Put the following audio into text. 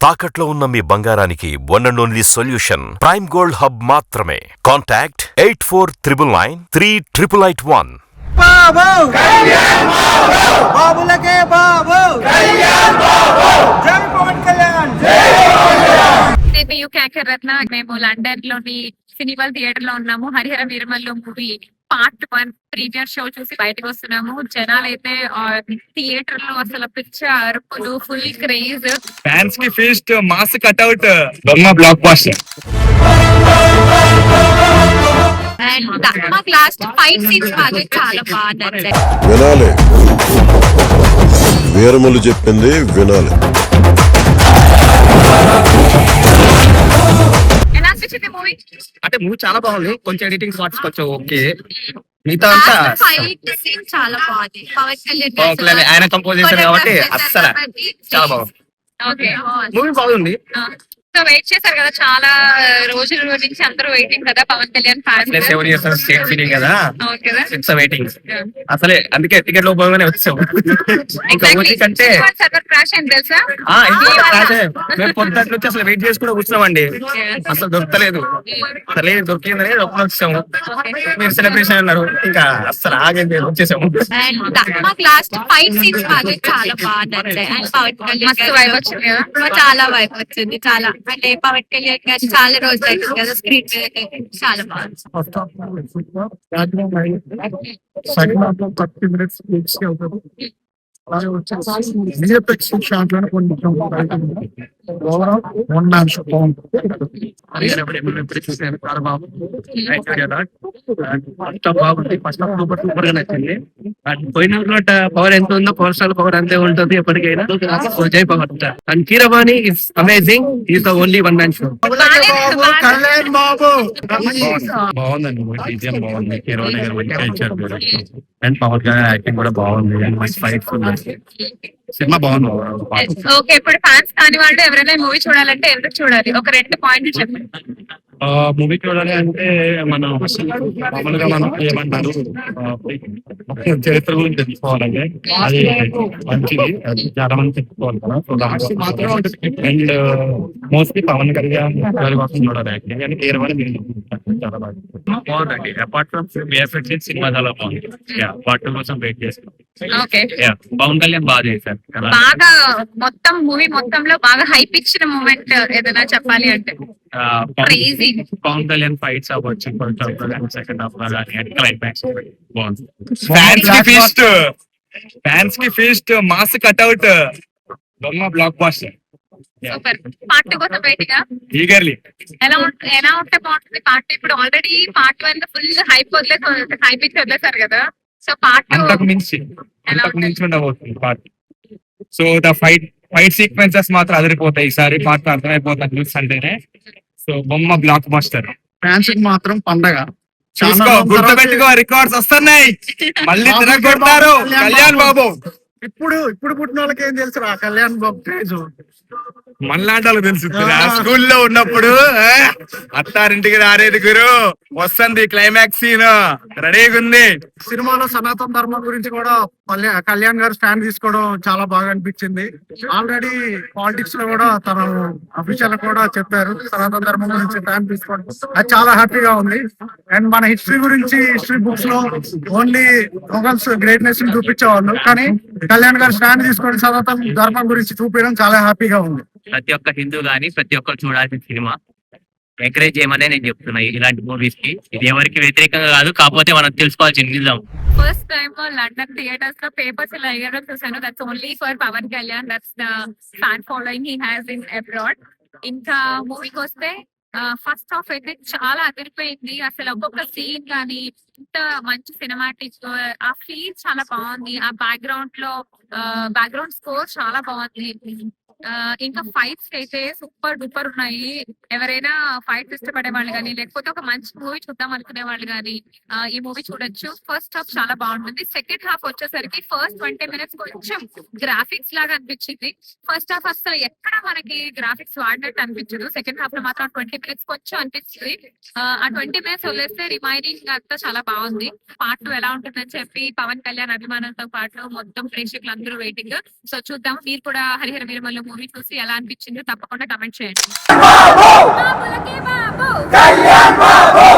తాకట్లో ఉన్న మీ బంగారానికి one and only solution prime gold hub మాత్రమే. Contact eight four triple nine three triple eight one బాబు! బాబులకే బాబు! జై పవన్ కళ్యాణ్! మేము లండన్లోని సినిమల్ థియేటర్లో ఉన్నాము. Harihara Veeramallu movie part one premiere show చూసి బయటకు వస్తున్నాము. జనాలు అయితే థియేటర్లో అసలు పిచ్చ అరుపులు ఫుల్ క్రేజ్ ఫ్యాన్స్కి ఫీస్ట్ మాస్ కట్అవుట్ బొమ్మ బ్లాక్ బాస్టర్ అండ్ మాకు లాస్ట్ ఫైట్ సీన్స్ మాత్రం చాలా బాగా నచ్చాయి. వినాలి. వీరములు చెప్పింది వినాలి. అంటే మూవీ చాలా బాగుంది. కొంచెం ఎడిటింగ్ షార్ట్స్ కొంచెం ఓకే. మిగతా అంతా ఫైట్ సీన్ చాలా బాగుంది. పవన్ కళ్యాణ్ పవన్ కళ్యాణ్ ఆయన కంపోజ్ చేశారు కాబట్టి అస్సలు చాలా బాగుంది. మూవీ బాగుంది. సో వెయిట్ చేశారు కదా చాలా రోజుల నుంచి అందరూ వెయిటింగ్ కదా పవన్ కళ్యాణ్ అసలే fans seven years state feeling కదా? అవును కదా. ఇట్స్ వెయిటింగ్ అసలే అందుకే టికెట్లో పోగానే వచ్చాం. ఇంకా మూవీ కంటే సర్వర్ క్రాష్ అయింది తెలుసా? ఆ, వల్ల. అదే. మేము పొద్దున్న నుంచి అసలు వెయిట్ చేసి కూడా కూర్చున్నామండి అసలు దొరకలేదు. సరే దొరికిందని లోపల వచ్చాము. మీరు సెలబ్రేషన్ అన్నారు. ఇంకా అసలు ఆగేది వచ్చేసాము. అండ్ మాకు లాస్ట్ ఫైట్ సీన్స్ మాత్రం చాలా బాగా నచ్చాయి. అండ్ పవన్ కళ్యాణ్ మస్తు వైబ్ వచ్చింది కదా? చాలా వైబ్ వచ్చింది చాలా. అంటే పవన్ కళ్యాణ్ గారు చాలా రోజులు అయింది కదా స్క్రీన్ మీద అయితే చాలా బాగుంది థర్టీ మినిట్స్ మిక్స్ అవుతుంది అలాగే వచ్చేసి విఎఫ్ఎక్స్ షాట్లోనే కొంచెం ఓవరాల్ వన్ బాగుంది బాగుంది ఫస్ట్ హాఫ్ సూపర్ సూపర్గా నచ్చింది పోయిన పవర్ ఎంత ఉందో పవర్ స్టార్ పవర్ అంతే ఉంటుంది ఎప్పటికైనా జై power and Keeravani is amazing is the only one man show బాగుందండి డిజైన్ బాగుంది కీరవాణి గారు మంచిగా ఇచ్చారు అండ్ పవర్ గారి యాక్టింగ్ కూడా బాగుంది. అండ్ మంచి ఫైట్స్ ఉన్నాయి సినిమా బాగుంది. ఓకే ఇప్పుడు ఫ్యాన్స్ కాని వాళ్ళు ఎవరైనా మూవీ చూడాలంటే ఎందుకు చూడాలి? ఒక రెండు పాయింట్లు చెప్పండి. మూవీ చూడాలి అంటే మనం మామూలుగా మనం ఏమంటారు? చరిత్ర గురించి తెలుసుకోవాలంటే అది మంచిది అది చాలా మంది తెలుసుకోవాలి కదా. సో దాంట్లో అండ్ మోస్ట్లీ పవన్ కళ్యాణ్ గారి కోసం చూడాలి కానీ నేను చాలా బాగా బాగుందండి. అపార్ట్ ఫ్రమ్ ఎఫెక్ట్ సినిమా చాలా బాగుంది. పార్ట్ టూ కోసం వెయిట్ చేస్తాం పవన్ కళ్యాణ్ బాగా చేశారు బాగా మొత్తం మూవీ మొత్తంలో బాగా హైప్ ఇచ్చిన మూమెంట్ ఏదైనా చెప్పాలి అంటే. ఆ, పవన్- కళ్యాణ్ ఫైట్స్ అవ్వచ్చు కొంచెం సెకండ్ హాఫ్లో కానీ క్లైమాక్స్ బాగుంది ఫ్యాన్స్కి ఫీస్ట్ ఫ్యాన్స్కి ఫీస్ట్ మాస్ కట్అవుట్ బొమ్మ బ్లాక్ బాస్టర్ సూపర్ పార్ట్ కోసం వెయిటింగ్ ఈగర్లీ ఎలా ఉంట- ఎలా ఉంటే బాగుంటుంది పార్ట్ ఇప్పుడు already part one full hype వదిలేసి హైప్ ఇచ్చి వదిలేసారు కదా. సో పార్ట్ అంతకు మించి అంతకు మించి ఉండబోతుంది part so the fight fight sequences మాత్రం అదిరిపోతాయి ఈసారి. పార్ట్ అర్థమైపోతుంది న్యూస్ అంటేనే సో బొమ్మ బ్లాక్ బాస్టర్ ఫ్యాన్స్కి మాత్రం పండగ. చూసుకో గుర్తుపెట్టుకో రికార్డ్స్ వస్తున్నాయి. మళ్ళీ తిరగొడతారు. కళ్యాణ్ బాబు. ఇప్పుడు ఇప్పుడు పుట్టిన వాళ్ళకి ఏం తెలుసు? రా కళ్యాణ్ బాబు క్రేజ్. మనలాంటి వాళ్ళకి తెలుసు స్కూల్లో ఉన్నప్పుడు ఆ, అత్తారింటికి రారేది గురు. వస్తుంది క్లైమాక్స్ సీన్ రెడీగా ఉంది. సినిమాలో సనాతన ధర్మం గురించి కూడా కళ్యాణ్ గారు స్టాండ్ తీసుకోవడం చాలా బాగా అనిపించింది. ఆల్రెడీ పాలిటిక్స్లో కూడా తను అఫీషియల్ కూడా చెప్పారు. సనాతన ధర్మం గురించి స్టాండ్ తీసుకోవడం. అది చాలా హ్యాపీగా ఉంది. అండ్ మన హిస్టరీ గురించి హిస్టరీ బుక్స్లో ఓన్లీ మొఘల్స్ గ్రేట్నెస్ని చూపించేవాళ్ళు. కానీ కళ్యాణ్ గారు స్టాండ్ తీసుకొని సనాతన ధర్మం గురించి చూపించడం చాలా హ్యాపీగా ఉంది. ప్రతి ఒక్క హిందూ గాని ప్రతి ఒక్కరు చూడాల్సిన సినిమా. ఎంకరేజ్ చేయమనే నేను చెప్తున్నా ఇలాంటి మూవీస్కి. ఇది ఎవరికి వ్యతిరేకంగా కాదు కాకపోతే మనం తెలుసుకోవాల్సిన నిజం. ఫస్ట్ టైం లండన్ థియేటర్స్లో పేపర్స్ ఇలా ఎగరడం చూసాను that's only for Pawan Kalyan that's the fan following he has in abroad ఇంకా మూవీకి వస్తే ఫస్ట్ హాఫ్ అయితే చాలా అదిరిపోయింది. అసలు ఒక్కొక్క సీన్ కానీ ఇంత మంచి సినిమాటిక్ ఆ ఫీల్ చాలా బాగుంది. ఆ బ్యాక్గ్రౌండ్లో బ్యాక్గ్రౌండ్ స్కోర్ చాలా బాగుంది. ఇంకా ఫైట్స్ అయితే సూపర్ డూపర్ ఉన్నాయి. ఎవరైనా ఫైట్స్ ఇష్టపడే వాళ్ళు కానీ లేకపోతే ఒక మంచి మూవీ చూద్దాం అనుకునే వాళ్ళు కానీ ఈ మూవీ చూడొచ్చు. ఫస్ట్ హాఫ్ చాలా బాగుంటుంది. సెకండ్ హాఫ్ వచ్చేసరికి ఫస్ట్ ట్వంటీ మినిట్స్ కొంచెం గ్రాఫిక్స్ లాగా అనిపించింది. ఫస్ట్ హాఫ్ అసలు ఎక్కడ మనకి గ్రాఫిక్స్ వాడినట్టు అనిపించదు. సెకండ్ హాఫ్లో మాత్రం ట్వంటీ మినిట్స్ కొంచెం అనిపిస్తుంది. ఆ, ఆ ట్వంటీ మినిట్స్ వదిలేస్తే రిమైనింగ్ అంతా చాలా బాగుంది. పార్ట్ టూ ఎలా ఉంటుందని చెప్పి పవన్ కళ్యాణ్ అభిమానంతో పాటు మొత్తం ప్రేక్షకులు అందరూ వెయిటింగ్ సో చూద్దాం. మీరు కూడా హరిహర వీరమల్లు మూవీ చూసి ఎలా అనిపించిందో తప్పకుండా కమెంట్ చేయండి. కళ్యాణ్ బాబు!